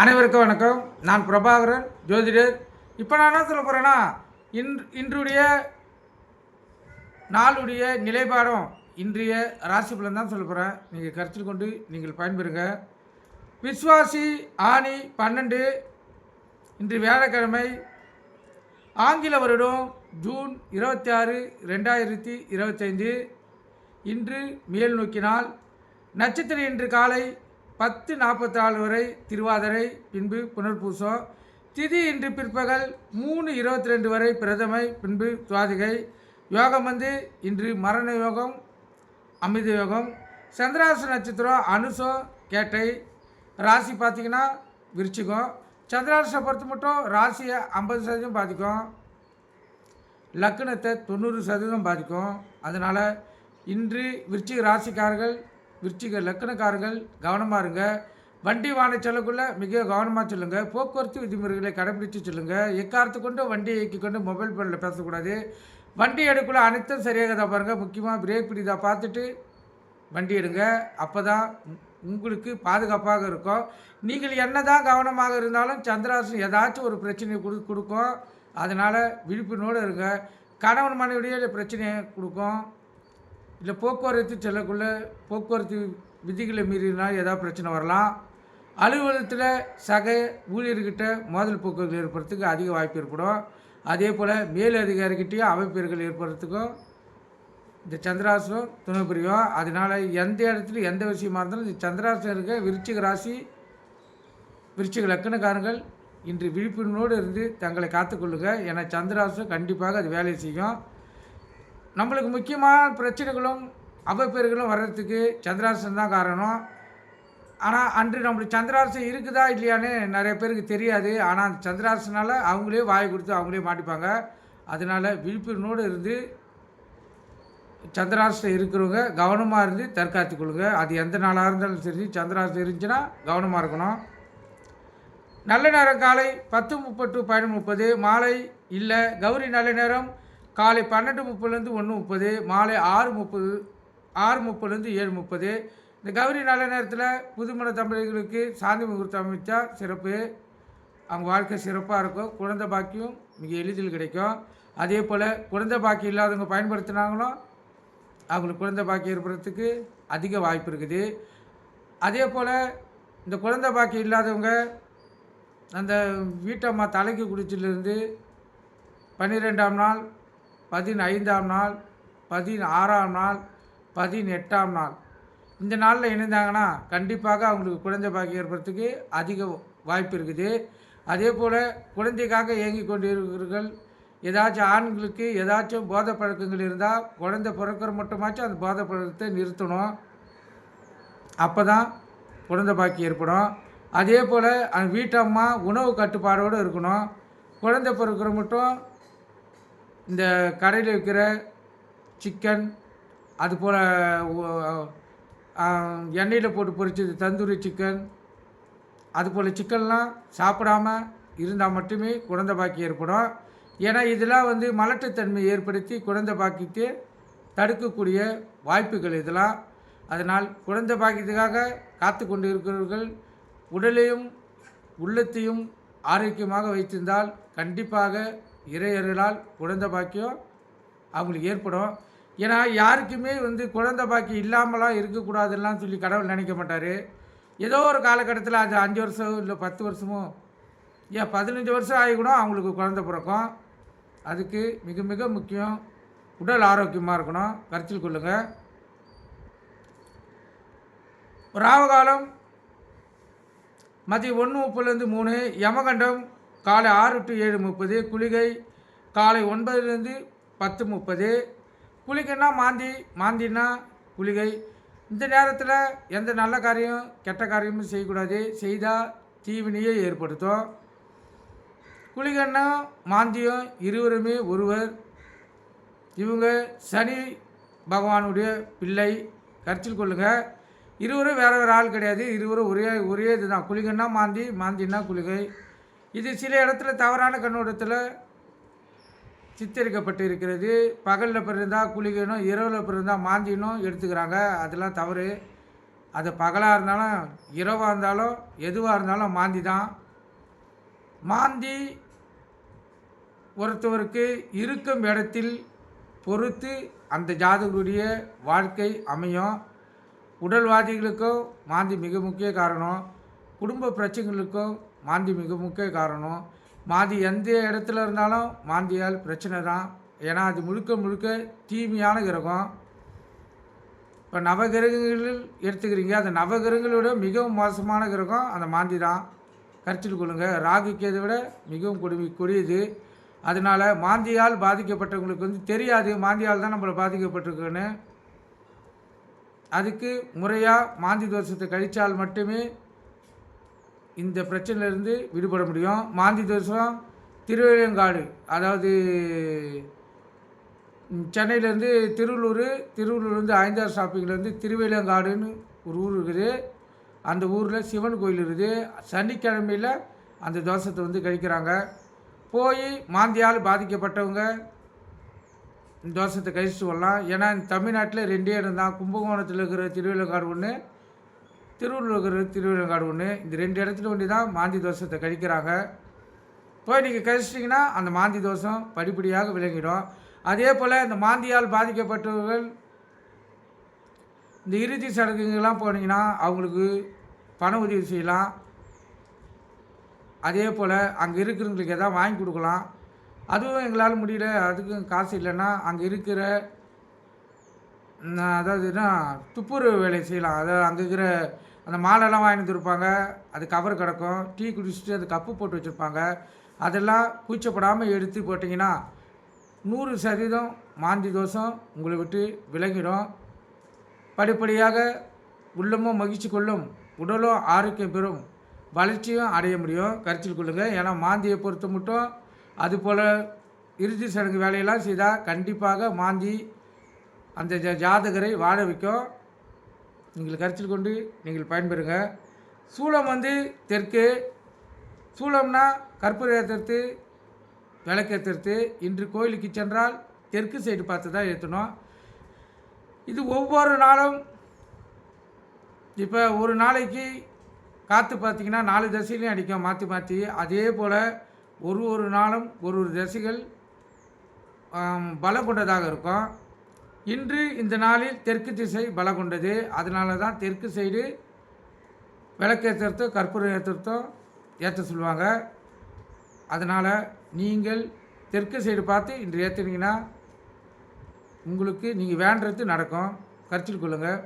அனைவருக்கும் வணக்கம். நான் பிரபாகரன் ஜோதிடர். இப்போ நான் என்ன சொல்ல போகிறேன்னா இன் இன்றுடைய நாளுடைய நிலைப்பாடம் இன்றைய ராசி பலன் தான் சொல்ல போகிறேன் நீங்கள் கருத்தில் கொண்டு நீங்கள் பயன்பெறுங்க. விஸ்வாசி ஆணி பன்னெண்டு இன்று வியாழக்கிழமை ஆங்கில வருடம் ஜூன் இருபத்தி ஆறு ரெண்டாயிரத்தி இருபத்தைந்து. இன்று மேல் நோக்கினால் நட்சத்திரம் இன்று காலை பத்து நாற்பத்தாறு வரை திருவாதிரை பின்பு புனர்பூசம். திதி இன்று பிற்பகல் மூணு இருபத்தி ரெண்டு வரை பிரதமை பின்பு துவாதிகை. யோகம் வந்து இன்று மரண யோகம் அமித யோகம். சந்திராச நட்சத்திரம் அனுசம் கேட்டை. ராசி பார்த்திங்கன்னா விரிச்சிக்கும் சந்திராசனை பொறுத்து மட்டும் ராசியை ஐம்பது சதவீதம் பாதிக்கும். லக்னத்தை தொண்ணூறு சதவீதம் பாதிக்கும். அதனால் இன்று விருச்சிக ராசிக்காரர்கள் விருச்சிக லக்கணக்காரர்கள் கவனமாக இருங்க. வண்டி வாங்க செல்லக்குள்ளே மிக கவனமாக சொல்லுங்க. போக்குவரத்து விதிமுறைகளை கடைபிடித்து சொல்லுங்கள் எக்காரத்து கொண்டு வண்டி இயக்கி கொண்டு மொபைல் ஃபோனில் பேசக்கூடாது. வண்டி எடுக்குள்ள அனைத்தும் சரியாக தான் பாருங்கள் முக்கியமாக பிரேக் பிடிதா பார்த்துட்டு வண்டி எடுங்க. அப்போ தான் உங்களுக்கு பாதுகாப்பாக இருக்கும். நீங்கள் என்ன தான் கவனமாக இருந்தாலும் சந்திராசன் ஏதாச்சும் ஒரு பிரச்சனையை கொடு கொடுக்கும். அதனால் விழிப்புணோடு இருங்க. கணவன் மனைவிடையே பிரச்சனையை கொடுக்கும். இல்லை போக்குவரத்து செல்லக்குள்ள போக்குவரத்து விதிகளை மீறினால் ஏதாவது பிரச்சனை வரலாம். அலுவலகத்தில் சக ஊழியர்கிட்ட மோதல் போக்குகள் ஏற்படுறதுக்கு அதிக வாய்ப்பு ஏற்படும். அதே போல் மேல் அதிகாரிகிட்டையும் அமைப்பீர்கள் ஏற்படுறதுக்கும் இந்த சந்திராசனம் துணை புரியும். அதனால் எந்த இடத்துல எந்த விஷயமா இருந்தாலும் இந்த சந்திராசனம் இருக்க விருச்சிக ராசி விருச்சிக லக்கணக்காரங்கள் இன்று விழிப்புணர்வோடு இருந்து தங்களை காத்துக்கொள்ளுங்கள் ஏன்னா சந்திராசனம் கண்டிப்பாக அது வேலை செய்யும். நம்மளுக்கு முக்கியமான பிரச்சனைகளும் அவப்பேறுகளும் வர்றதுக்கு சந்திராசன் தான் காரணம். ஆனால் அன்று நம்மளுக்கு சந்திராசன் இருக்குதா இல்லையான்னு நிறைய பேருக்கு தெரியாது. ஆனால் அந்த சந்திராசனால் அவங்களே வாய் கொடுத்து அவங்களே மாட்டிப்பாங்க. அதனால் விழிப்புணர்வோடு இருந்து சந்திராசனம் இருக்கிறவங்க கவனமாக இருந்து தற்காத்து கொள்ளுங்க. அது எந்த நாளாக இருந்தாலும் சரி சந்திராசனம் இருந்துச்சுன்னா கவனமாக இருக்கணும். நல்ல நேரம் காலை பத்து முப்பது டு பதினொன்று முப்பது. மாலை இல்லை கௌரி நல்ல நேரம். காலை பன்னெண்டு முப்பதுலேருந்து ஒன்று முப்பது மாலை ஆறு முப்பது ஆறு முப்பதுலேருந்து ஏழு முப்பது. இந்த கௌரி நல்ல நேரத்தில் புதுமண தம்பதிகளுக்கு சாந்தி முகூர்த்தம் அமைச்சா சிறப்பு. அவங்க வாழ்க்கை சிறப்பாக இருக்கும். குழந்தை பாக்கியம் மிக எளிதில் கிடைக்கும். அதே போல் குழந்தை பாக்கி இல்லாதவங்க பயன்படுத்தினாங்களோ அவங்களுக்கு குழந்தை பாக்கி ஏற்படுறதுக்கு அதிக வாய்ப்பு இருக்குது. அதே போல் இந்த குழந்தை பாக்கி இல்லாதவங்க அந்த வீட்டம்மா தலைக்கு குடிச்சிலேருந்து பன்னிரெண்டாம் நாள் பதினைந்தாம் நாள் பதினாறாம் நாள் பதினெட்டாம் நாள். இந்த நாளில் இணைந்தாங்கன்னா கண்டிப்பாக அவங்களுக்கு குழந்தை பாக்கியம் ஏற்படுறதுக்கு அதிக வாய்ப்பு இருக்குது. அதே போல் குழந்தைக்காக இயங்கி கொண்டிருக்கிறீர்கள் ஏதாச்சும் ஆண்களுக்கு ஏதாச்சும் போதை பழக்கங்கள் இருந்தால் குழந்தை பிறக்கிற மட்டுமாச்சும் அந்த போதை பழக்கத்தை நிறுத்தணும். அப்போ தான் குழந்தை பாக்கி ஏற்படும். அதே போல் அந்த வீட்டம்மா உணவு கட்டுப்பாடோடு இருக்கணும். குழந்தை பிறக்கிற மட்டும் இந்த கடையில் விற்கிற சிக்கன் அதுபோல் எண்ணெயில் போட்டு பொரிச்சது தந்தூரி சிக்கன் அதுபோல் சிக்கன்லாம் சாப்பிடாம இருந்தால் மட்டுமே குழந்தை பாக்கி ஏற்படும். ஏன்னா இதெல்லாம் வந்து மலட்டுத்தன்மை ஏற்படுத்தி குழந்தை பாக்கியத்தை தடுக்கக்கூடிய வாய்ப்புகள் இதெல்லாம். அதனால் குழந்தை பாக்கியத்துக்காக காத்து கொண்டு இருக்கிறவர்கள் உடலையும் உள்ளத்தையும் ஆரோக்கியமாக வைத்திருந்தால் கண்டிப்பாக இறையர்களால் குழந்த பாக்கியம் அவங்களுக்கு ஏற்படும். ஏன்னா யாருக்குமே வந்து குழந்தை பாக்கியம் இல்லாமலாம் இருக்கக்கூடாதுலாம் சொல்லி கடவுள் நினைக்க மாட்டார். ஏதோ ஒரு காலகட்டத்தில் அது அஞ்சு வருஷம் இல்லை பத்து வருஷமோ ஏன் பதினஞ்சு வருஷம் ஆகி கூட அவங்களுக்கு குழந்த பிறக்கும். அதுக்கு மிக மிக முக்கியம் உடல் ஆரோக்கியமாக இருக்கணும். கருத்தில் கொள்ளுங்கள் ராவகாலம் மதியம் ஒன்று முப்பதுலேருந்து மூணு யமகண்டம் காலை ஆறு டு ஏழு முப்பது குளிகை காலை ஒன்பதுலேருந்து பத்து முப்பது. குளிகைன்னா மாந்தி மாந்தின்னா குளிகை. இந்த நேரத்தில் எந்த நல்ல காரியம் கெட்ட காரியமும் செய்யக்கூடாது. செய்தால் தீவினையை ஏற்படுத்தும். குளிகன்னா மாந்தியம் இருவருமே ஒருவர். இவங்க சனி பகவானுடைய பிள்ளை. கருத்தில் கொள்ளுங்கள் இருவரும் வேறு வேறு ஆள் கிடையாது. இருவரும் ஒரே ஒரே இதுதான். குளிகன்னா மாந்தி மாந்தின்னா குளிகை. இது சில இடத்துல தவறான கண்ணோட்டத்தில் சித்தரிக்கப்பட்டு இருக்கிறது பகலில் பிறந்தால் குளிக்கணும் இரவில் பிறந்தால் மாந்தினும் எடுத்துக்கிறாங்க. அதெல்லாம் தவறு. அது பகலாக இருந்தாலும் இரவாக இருந்தாலும் எதுவாக இருந்தாலும் மாந்தி தான். மாந்தி ஒருத்தவருக்கு இருக்கும் இடத்தில் பொறுத்து அந்த ஜாதகருடைய வாழ்க்கை அமையும். உடல்வாதிகளுக்கும் மாந்தி மிக முக்கிய காரணம். குடும்ப பிரச்சனைகளுக்கும் மாந்தி மிக முக்கிய காரணம். மாந்தி எந்த இடத்துல இருந்தாலும் மாந்தியால் பிரச்சனை தான். ஏன்னா அது முழுக்க முழுக்க தீமையான கிரகம். இப்போ நவகிரகங்களில் எடுத்துக்கிறீங்க அந்த நவகிரகங்களோட மிகவும் மோசமான கிரகம் அந்த மாந்தி தான். கருத்தில் கொள்ளுங்கள் ராகுக்கு இதை விட மிகவும் கொடுமை கொடியது. அதனால் மாந்தியால் பாதிக்கப்பட்டவங்களுக்கு வந்து தெரியாது மாந்தியால் தான் நம்மளை பாதிக்கப்பட்டிருக்குன்னு. அதுக்கு முறையாக மாந்தி தோஷத்தை கழித்தால் மட்டுமே இந்த பிரச்சனையிலேருந்து விடுபட முடியும். மாந்தி தோஷம் திருவேலங்காடு அதாவது சென்னையிலேருந்து திருவள்ளூர் திருவள்ளூர்லேருந்து ஐந்தாறு ஷாப்பிங்லேருந்து திருவேலங்காடுன்னு ஒரு ஊர் இருக்குது. அந்த ஊரில் சிவன் கோயில் இருக்குது. சனிக்கிழமையில் அந்த தோஷத்தை வந்து கழிக்கிறாங்க. போய் மாந்தியால் பாதிக்கப்பட்டவங்க தோஷத்தை கழிச்சுட்டு வரலாம் ஏன்னா தமிழ்நாட்டில் ரெண்டே இடம் தான். கும்பகோணத்தில் இருக்கிற திருவேலங்காடு ஒன்று திருவள்ளூர் திருவிழங்காடு ஒன்று இந்த ரெண்டு இடத்துல ஒன்று தான் மாந்தி தோஷத்தை கழிக்கிறாங்க. போய் நீங்கள் கழிச்சிட்டிங்கன்னா அந்த மாந்தி தோஷம் படிப்படியாக விளங்கிடும். அதே போல் இந்த மாந்தியால் பாதிக்கப்பட்டவர்கள் இந்த இறுதி சடங்குங்கெல்லாம் போனீங்கன்னா அவங்களுக்கு பண உதவி செய்யலாம். அதே போல் அங்கே இருக்கிறவங்களுக்கு எதாவது வாங்கி கொடுக்கலாம். அதுவும் எங்களால் முடியல அதுக்கும் காசு இல்லைன்னா அங்கே இருக்கிற அதாவதுன்னா துப்புரவு வேலை செய்யலாம். அதாவது அங்கே இருக்கிற அந்த மாலைலாம் வாங்கிட்டு இருப்பாங்க அது கவர் கிடக்கும். டீ குடிச்சிட்டு அது கப்பு போட்டு வச்சுருப்பாங்க. அதெல்லாம் கூச்சப்படாமல் எடுத்து போட்டிங்கன்னா நூறு சதவீதம் மாந்தி தோஷம் உங்களை விட்டு விளங்கிடும் படிப்படியாக உள்ளமும் மகிழ்ச்சி கொள்ளும். உடலும் ஆரோக்கியம் பெறும். வளர்ச்சியும் அடைய முடியும். கருத்தில் கொள்ளுங்கள் ஏன்னா மாந்தியை பொறுத்த மட்டும் அதுபோல் இறுதி சடங்கு வேலையெல்லாம் செய்தால் கண்டிப்பாக மாந்தி அந்த ஜாதகரை வாழ வைக்கும். நீங்கள் கருத்தில் கொண்டு நீங்கள் பயன்பெறுங்க. சூளம் வந்து தெற்கு. சூளம்னா கற்பூர ஏற்றுறது விளக்கேற்றுறது இன்று கோயிலுக்கு சென்றால் தெற்கு சைடு பார்த்து தான் ஏற்றணும். இது ஒவ்வொரு நாளும் இப்போ ஒரு நாளைக்கு காற்று பார்த்தீங்கன்னா நாலு திசையிலையும் அடிக்கும் மாற்றி மாற்றி அதே போல் ஒரு ஒரு நாளும் ஒரு ஒரு திசைகள் பலம் கொண்டதாக இருக்கும். இன்று இந்த நாளில் தெற்கு திசை பலம் கொண்டது. அதனால தான் தெற்கு சைடு விளக்கேற்றுறதோ கற்பூரம் ஏற்றுறதோ ஏற்ற சொல்லுவாங்க. அதனால் நீங்கள் தெற்கு சைடு பார்த்து இன்று ஏற்றுனீங்கன்னா உங்களுக்கு நீங்கள் வேண்டுறது நடக்கும். கருத்தில் கொள்ளுங்கள்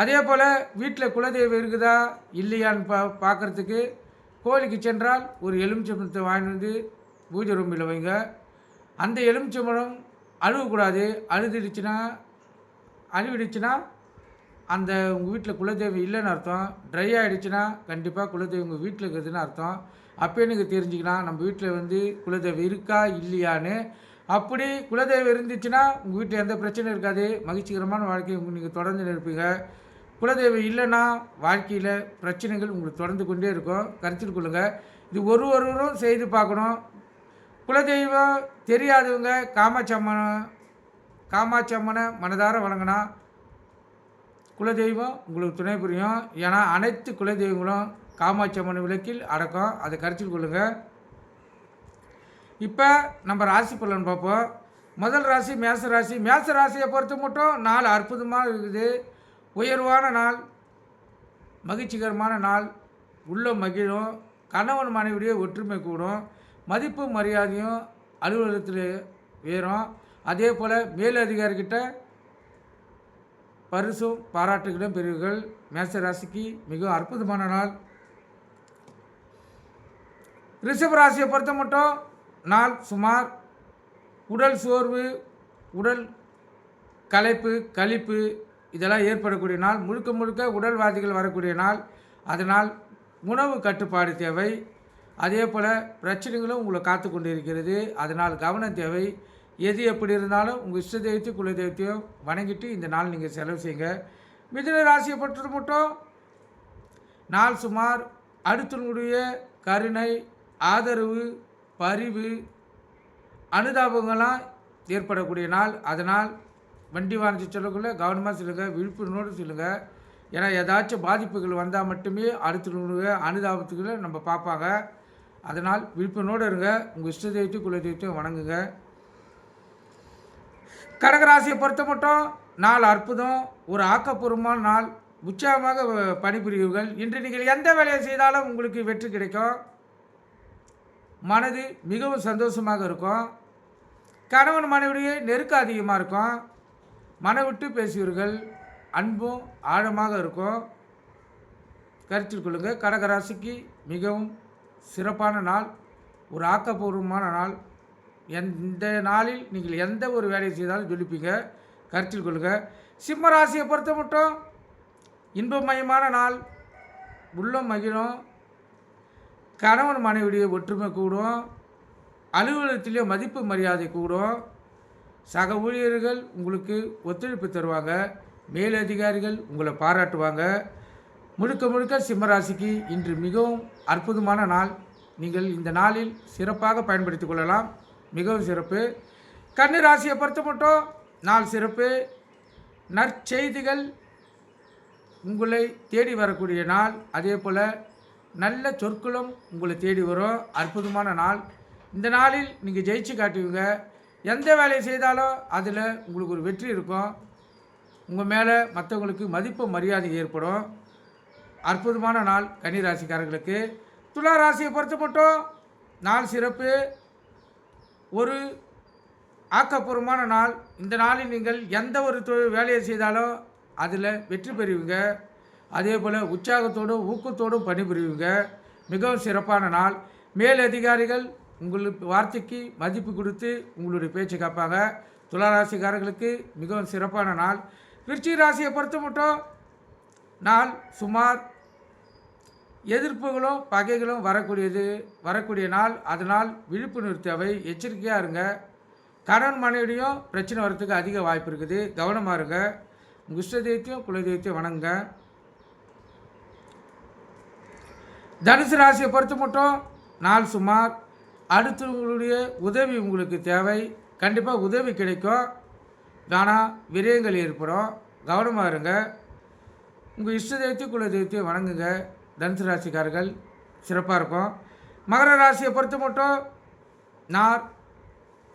அதே போல் வீட்டில் குலதெய்வம் இருக்குதா இல்லையான்னு பா பார்க்குறதுக்கு கோயிலுக்கு சென்றால் ஒரு எலுமிச்சம்பழத்தை வாங்கிட்டு வந்து பூஜை ரூமில் வைங்க. அந்த எலுமிச்சம்பழம் அழுகக்கூடாது. அழுதுடுச்சுன்னா அழுவிடுச்சுன்னா அந்த உங்கள் வீட்டில் குலதெய்வம் இல்லைன்னு அர்த்தம். ட்ரை ஆகிடுச்சுன்னா கண்டிப்பாக குலதெய்வம் உங்கள் வீட்டில் இருக்குதுன்னு அர்த்தம். அப்போ எனக்கு தெரிஞ்சுக்கலாம் நம்ம வீட்டில் வந்து குலதெய்வம் இருக்கா இல்லையான்னு. அப்படி குலதெய்வம் இருந்துச்சுன்னா உங்கள் வீட்டில் எந்த பிரச்சனையும் இருக்காது. மகிழ்ச்சிகரமான வாழ்க்கையை நீங்கள் தொடர்ந்து இருப்பீங்க குலதெய்வம் இல்லைன்னா வாழ்க்கையில் பிரச்சனைகள் உங்களுக்கு தொடர்ந்து கொண்டே இருக்கும். கருத்தில் கொள்ளுங்கள் இது ஒரு ஒருவரும் செய்து பார்க்கணும். குலதெய்வம் தெரியாதவங்க காமாட்சி அம்மனை காமாட்சி அம்மனை மனதார வணங்கினா குலதெய்வம் உங்களுக்கு துணை புரியும். ஏன்னா அனைத்து குலதெய்வங்களும் காமாட்சி அம்மன் விளக்கில் அடக்கம். அதை கருத்தில் கொள்ளுங்கள் இப்போ நம்ம ராசி பலன் பார்ப்போம். முதல் ராசி மேச ராசி. மேச ராசியை பொறுத்த மட்டும் நாள் அற்புதமாக இருக்குது. உயர்வான நாள் மகிழ்ச்சிகரமான நாள் உள்ள மகிழும் கணவன் மனைவியுடைய ஒற்றுமை கூடும். மதிப்பு மரியாதையும் அலுவலகத்தில் உயரும். அதே போல் மேலதிகாரிகிட்ட பரிசும் பாராட்டுகளும் பெறுவீர்கள். மேச ராசிக்கு மிகவும் அற்புதமான நாள். ரிஷப ராசியை பொறுத்த மட்டும் நாள் சுமார் உடல் சோர்வு உடல் களைப்பு கழிப்பு இதெல்லாம் ஏற்படக்கூடிய நாள். முழுக்க முழுக்க உடல்வாதிகள் வரக்கூடிய நாள். அதனால் உணவு கட்டுப்பாடு தேவை. அதே போல் பிரச்சனைகளும் உங்களை காத்து கொண்டு இருக்கிறது அதனால் கவனம் தேவை. எது எப்படி இருந்தாலும் உங்கள் இஷ்ட தெய்வத்தையும் குல தெய்வத்தையும் வணங்கிட்டு இந்த நாள் நீங்கள் செலவு செய்யுங்க. மிதுன ராசியை பொறுத்த மட்டும் நாள் சுமார் அடுத்தவங்களுடைய கருணை ஆதரவு பரிவு அனுதாபங்கள்லாம் ஏற்படக்கூடிய நாள். அதனால் வண்டி வாங்கி சொல்லக்குள்ளே கவனமாக சொல்லுங்கள் விழிப்புணர்வோடு செல்லுங்க. ஏன்னா ஏதாச்சும் பாதிப்புகள் வந்தால் மட்டுமே அடுத்தவங்களுடைய அனுதாபத்துக்களை நம்ம பார்ப்பாங்க. அதனால் விழிப்புணோடு இருங்க. உங்கள் இஷ்ட தெய்வத்தையும் குல தெய்வத்தையும் வணங்குங்க. கடகராசியை பொறுத்த மட்டும் நாள் அற்புதம் ஒரு ஆக்கப்பூர்வமான நாள் உற்சாகமாக வ- பணிபுரிவீர்கள். இன்று நீங்கள் எந்த வேலையை செய்தாலும் உங்களுக்கு வெற்றி கிடைக்கும். மனது மிகவும் சந்தோஷமாக இருக்கும். கணவன் மனைவிடையே நெருக்கம் அதிகமாக இருக்கும். மன விட்டு பேசுவீர்கள். அன்பும் ஆழமாக இருக்கும். கருத்தில் கொள்ளுங்கள் கடகராசிக்கு மிகவும் சிறப்பான நாள் ஒரு ஆக்கப்பூர்வமான நாள். எந்த நாளில் நீங்கள் எந்த ஒரு வேலையை செய்தாலும் ஜொலிப்பீங்க கருத்தில் கொள்ளுங்கள் சிம்ம ராசியை பொறுத்த மட்டும் இன்பமயமான நாள். உள்ளம் மகிழும். கணவன் மனைவியுடைய ஒற்றுமை கூடும். அலுவலகத்திலே மதிப்பு மரியாதை கூடும். சக ஊழியர்கள் உங்களுக்கு ஒத்துழைப்பு தருவாங்க. மேலதிகாரிகள் உங்களை பாராட்டுவாங்க. முழுக்க முழுக்க சிம்மராசிக்கு இன்று மிகவும் அற்புதமான நாள். நீங்கள் இந்த நாளில் சிறப்பாக பயன்படுத்திக் கொள்ளலாம். மிகவும் சிறப்பு. கன்னி ராசியை பொறுத்த மட்டும் நாள் சிறப்பு. நற்செய்திகள் உங்களை தேடி வரக்கூடிய நாள். அதே போல் நல்ல சொற்களும் உங்களை தேடி வரும். அற்புதமான நாள். இந்த நாளில் நீங்கள் ஜெயிச்சு காட்டுவீங்க. எந்த வேலையை செய்தாலும் அதில் உங்களுக்கு ஒரு வெற்றி இருக்கும். உங்கள் மேலே மற்றவங்களுக்கு மதிப்பு மரியாதை ஏற்படும். அற்புதமான நாள் கன்னிராசிக்காரர்களுக்கு. துலா ராசியை பொறுத்த மட்டும் நாள் சிறப்பு. ஒரு ஆக்கப்பூர்வமான நாள். இந்த நாளில் நீங்கள் எந்த ஒரு தொழில் வேலையை செய்தாலும் அதில் வெற்றி பெறுவீங்க. அதே போல் உற்சாகத்தோடும் ஊக்கத்தோடும் பணிபுரிவீங்க. மிகவும் சிறப்பான நாள். மேலதிகாரிகள் உங்களுக்கு வார்த்தைக்கு மதிப்பு கொடுத்து உங்களுடைய பேச்சு காப்பாங்க துளாராசிக்காரர்களுக்கு மிகவும் சிறப்பான நாள். விருச்சிக ராசியை பொறுத்த மட்டும் நாள் சுமார் எதிர்ப்புகளும் பகைகளும் வரக்கூடியது வரக்கூடிய நாள் அதனால் விழிப்புணர்வு தேவை எச்சரிக்கையாக இருங்க. கடன் மனைவியும் பிரச்சனை வரத்துக்கு அதிக வாய்ப்பு இருக்குது. கவனமாக இருங்க. உங்கள் இஷ்ட தெய்வத்தையும் குல தெய்வத்தையும் வணங்குங்க. தனுசு ராசியை பொறுத்து மட்டும் நாள் சுமார் அடுத்தவங்களுடைய உதவி உங்களுக்கு தேவை. கண்டிப்பாக உதவி கிடைக்கும். ஆனால் விரயங்கள் ஏற்படும். கவனமாக இருங்க. உங்கள் இஷ்ட தெய்வத்தையும் குல தெய்வத்தையும் வணங்குங்க. தனுசு ராசிக்காரர்கள் சிறப்பாக இருக்கும் மகர ராசியை பொறுத்த மட்டும் நார்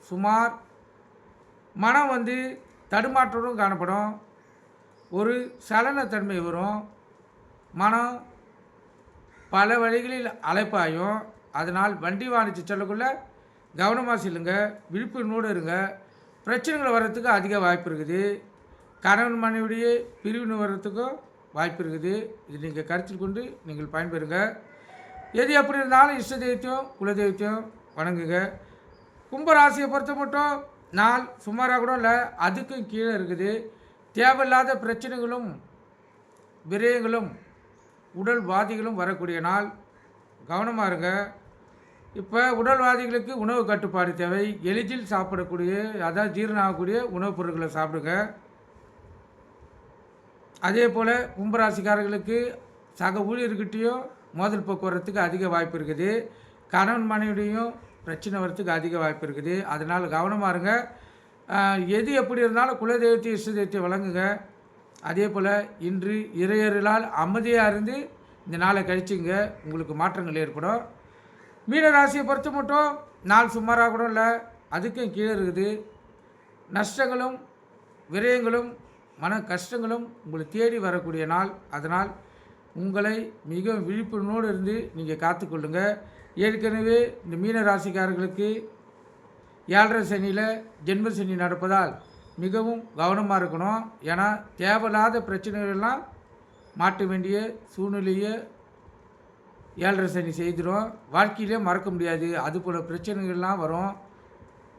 சுமார் மனம் வந்து தடுமாற்றமும் காணப்படும். ஒரு சலனத்தன்மை வரும். மனம் பல வழிகளில் அழைப்பாயும் அதனால் வண்டி வாணிச்சு செல்லக்குள்ள கவனமாக செல்லுங்க விழிப்புணர்வோடு இருங்க. பிரச்சனைகள் வர்றதுக்கு அதிக வாய்ப்பு இருக்குது. கணவன் மனைவிடையே பிரிவினை வர்றதுக்கும் வாய்ப்பு இருக்குது. இது நீங்கள் கருத்தில் கொண்டு நீங்கள் பயன்பெறுங்க. எது எப்படி இருந்தாலும் இஷ்ட தெய்வத்தையும் குலதெய்வத்தையும் வணங்குங்க. கும்பராசியை பொறுத்த மட்டும் நாள் சுமாராக கூட இல்லை அதுக்கும் கீழே இருக்குது. தேவையில்லாத பிரச்சனைகளும் விரயங்களும் உடல் வாதிகளும் வரக்கூடிய நாள். கவனமாக இருங்க. இப்போ உடல்வாதிகளுக்கு உணவு கட்டுப்பாடு தேவை. எளிதில் சாப்பிடக்கூடிய அதாவது ஜீரணம் ஆகக்கூடிய உணவுப் பொருட்களை சாப்பிடுங்க. அதே போல் கும்பராசிக்காரர்களுக்கு சக ஊழியர்கிட்டையும் மோதல் போக்குவரத்துக்கு அதிக வாய்ப்பு இருக்குது. கணவன் மனைவிடையும் பிரச்சனை வரத்துக்கு அதிக வாய்ப்பு இருக்குது. அதனால் கவனமாக இருங்க. எது எப்படி இருந்தாலும் குலதெய்வத்தை இஷ்ட தெய்வத்தை வழங்குங்க. அதே போல் இன்று இறையர்களால் அமைதியாக இருந்து இந்த நாளை கழிச்சுங்க. உங்களுக்கு மாற்றங்கள் ஏற்படும். மீன ராசியை பொறுத்த மட்டும் நாள் சுமாராக கூட இல்லை. அதுக்கும் கீழே இருக்குது. நஷ்டங்களும் விரயங்களும் மன கஷ்டங்களும் உங்களை தேடி வரக்கூடிய நாள். அதனால் உங்களை மிக விழிப்புணர்வோடு இருந்து நீங்கள் காத்துக்கொள்ளுங்க ஏற்கனவே இந்த மீன ராசிக்காரர்களுக்கு ஏழரை சனியில் ஜென்ம சனி நடப்பதால் மிகவும் கவனமாக இருக்கணும். ஏன்னா தேவையில்லாத பிரச்சனைகள்லாம் மாட்ட வேண்டிய சூழ்நிலையை ஏழரை சனி செய்திடும். வாழ்க்கையிலே மறக்க முடியாது. அது போல் பிரச்சனைகள்லாம் வரும்.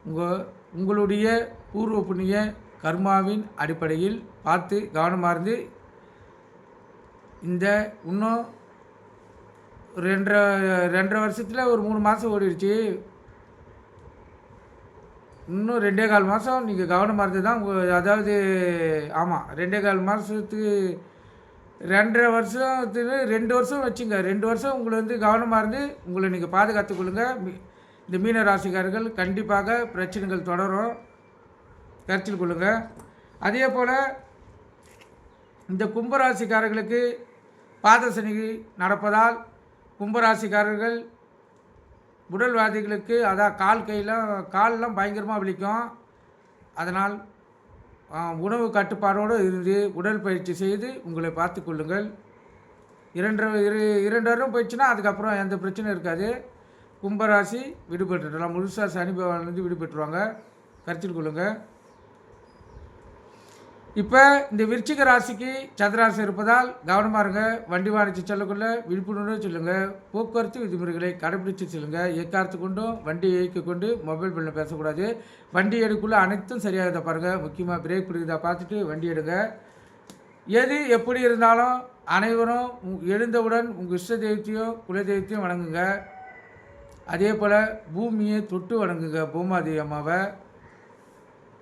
உங்கள் உங்களுடைய பூர்வ புண்ணிய கர்மாவின் அடிப்படையில் பார்த்து கவனமார்ந்து இந்த இன்னும் ரெண்டரை ரெண்டரை வருஷத்தில் ஒரு மூணு மாதம் ஓடிடுச்சு இன்னும் ரெண்டே கால் மாதம் நீங்கள் கவனமாக இருந்து தான் உங்கள் அதாவது ஆமாம் ரெண்டே கால் மாதத்துக்கு ரெண்டரை வருஷத்துக்கு ரெண்டு வருஷம் வச்சுங்க. ரெண்டு வருஷம் உங்களை வந்து கவனமாக இருந்து உங்களை நீங்கள் பாதுகாத்துக்கொள்ளுங்க மீ- இந்த மீன ராசிக்காரர்கள் கண்டிப்பாக பிரச்சனைகள் தொடரும். கருத்தில் கொள்ளுங்கள் அதே போல் இந்த கும்பராசிக்காரர்களுக்கு பாதசனி நடப்பதால் கும்பராசிக்காரர்கள் உடல்வாதிகளுக்கு அதான் கால் கையெல்லாம் கால்லாம் பயங்கரமாக வலிக்கும். அதனால் உணவு கட்டுப்பாடோடு இருந்து உடற்பயிற்சி செய்து உங்களை பார்த்து கொள்ளுங்கள். இரண்டு இரு இரண்டு வாரம் போயிடுச்சுன்னா அதுக்கப்புறம் எந்த பிரச்சனையும் இருக்காது. கும்பராசி விடுபட்டுடலாம் முழுசாக சனி பகவான்லேருந்து விடுபட்டுருவாங்க. கருத்தில் கொள்ளுங்கள் இப்போ இந்த விருச்சிக ராசிக்கு சந்திராசி இருப்பதால் கவனமாக இருங்க. வண்டி வாணிச்சு செல்லக்குள்ள விழிப்புணர்வு சொல்லுங்க. போக்குவரத்து விதிமுறைகளை கடைபிடிச்சு செல்லுங்க. எக்காரத்து கொண்டும் வண்டி இயக்கி கொண்டு மொபைல் பில்லில் பேசக்கூடாது. வண்டி எடுக்குள்ள அனைத்தும் சரியாக பாருங்கள் முக்கியமாக பிரேக் பிடிக்குதா பார்த்துட்டு வண்டி எடுங்க. எது எப்படி இருந்தாலும் அனைவரும் எழுந்தவுடன் உங்கள் இஷ்ட தெய்வத்தையும் குல தெய்வத்தையும் வணங்குங்க. அதே போல் பூமியை தொட்டு வணங்குங்க. பூமாதேவி அம்மாவை.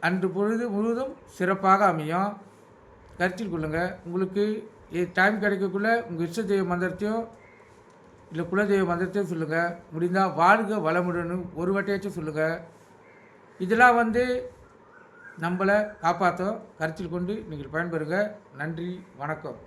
அன்று பொழுது முழுவதும் சிறப்பாக அமையும். கருத்தில் கொள்ளுங்கள் உங்களுக்கு டைம் கிடைக்கக்குள்ளே உங்கள் இஷ்ட தெய்வ மந்திரத்தையோ இல்லை குலதெய்வ மந்திரத்தையும் சொல்லுங்கள் முடிந்தால் வாழ்க வளமுடன் ஒரு வட்டையாச்சும் சொல்லுங்கள் இதெல்லாம் வந்து நம்மளை காப்பாற்றும் கருத்தில் கொண்டு நீங்கள் பயன்பெறுங்க. நன்றி வணக்கம்.